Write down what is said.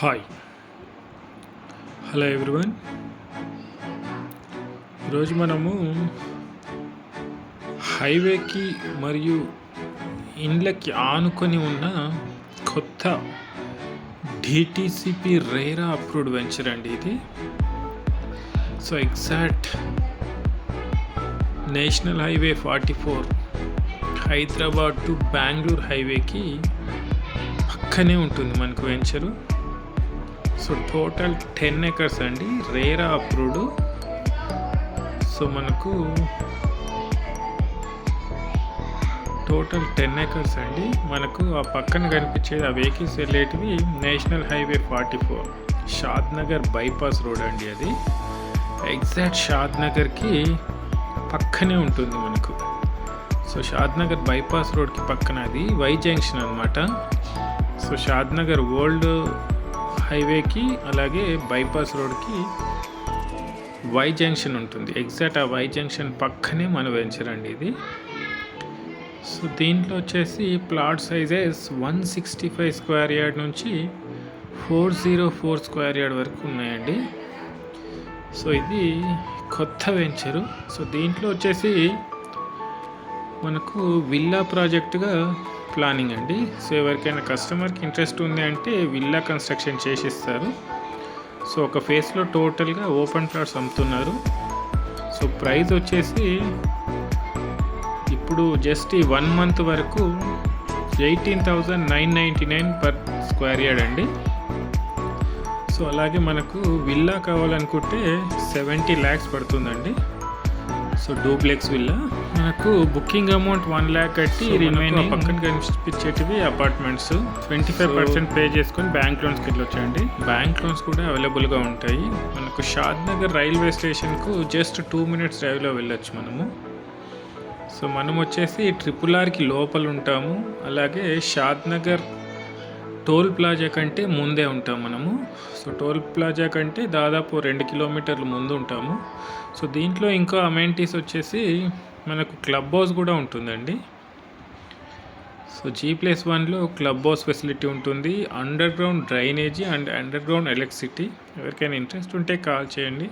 Hi hello everyone ఈరోజు మనము హైవేకి మరియు ఇండ్లకి ఆనుకొని ఉన్న కొత్త డిటిసిపి రేరా అప్రూవ్డ్ వెంచర్ అండి ఇది. So exact national highway forty four Hyderabad to Bengaluru హైవేకి పక్కనే ఉంటుంది మనకు venture. So total ten acres అండి. RERA approved. సో మనకు టోటల్ టెన్ ఎకర్స్ అండి. మనకు ఆ పక్కన కనిపించేది ఆ vehicles వెళ్ళేటివి national highway forty four. Shadnagar bypass road అండి అది. ఎగ్జాక్ట్ షాద్ నగర్కి పక్కనే ఉంటుంది మనకు. సో షాద్ నగర్ బైపాస్ రోడ్కి పక్కన అది. వై జంక్షన్ అనమాట సో షాద్ నగర్ ఓల్డ్ హైవేకి అలాగే బైపాస్ రోడ్కి వై జంక్షన్ ఉంటుంది. ఎగ్జాక్ట్ ఆ వై జంక్షన్ పక్కనే మన వెంచర్ అండి ఇది. సో దీంట్లో వచ్చేసి plot sizes one sixty five square yard నుంచి four zero four square yard వరకు ఉన్నాయండి. సో ఇది కొత్త వెంచరు. సో దీంట్లో వచ్చేసి మనకు విల్లా ప్రాజెక్టుగా ప్లానింగ్ అండి. సో ఎవరికైనా కస్టమర్కి ఇంట్రెస్ట్ ఉంది అంటే విల్లా కన్స్ట్రక్షన్ చేసిస్తారు. సో ఒక ఫేస్లో టోటల్గా ఓపెన్ ప్లాట్స్ అమ్ముతున్నారు. సో ప్రైస్ వచ్చేసి ఇప్పుడు జస్ట్ ఈ వన్ మంత్ వరకు eighteen thousand nine ninety nine per square yard అండి. సో అలాగే మనకు విల్లా కావాలనుకుంటే సెవెంటీ ల్యాక్స్ పడుతుందండి. So duplex villa. మనకు బుకింగ్ అమౌంట్ వన్ ల్యాక్ కట్టి రిమైనింగ్ పక్కన కనిపించేటివి apartments twenty five percent pay చేసుకొని బ్యాంక్ లోన్స్కి వెళ్ళొచ్చండి బ్యాంక్ లోన్స్ కూడా అవైలబుల్గా ఉంటాయి. మనకు షాద్ నగర్ రైల్వే స్టేషన్కు జస్ట్ టూ మినిట్స్ డ్రైవ్లో వెళ్ళొచ్చు మనము. సో మనం వచ్చేసి ట్రిపుల్ ఆర్కి లోపల ఉంటాము అలాగే షాద్ నగర్ టోల్ ప్లాజా కంటే ముందే ఉంటాం మనము. సో టోల్ ప్లాజా కంటే దాదాపు రెండు కిలోమీటర్లు ముందు ఉంటాము. సో దీంట్లో ఇంకా అమెంటీస్ వచ్చేసి మనకు క్లబ్ హౌస్ కూడా ఉంటుందండి. సో జీ ప్లస్ వన్లో క్లబ్ హౌస్ ఫెసిలిటీ ఉంటుంది. Underground drainage and underground electricity. ఎవరికైనా ఇంట్రెస్ట్ ఉంటే కాల్ చేయండి.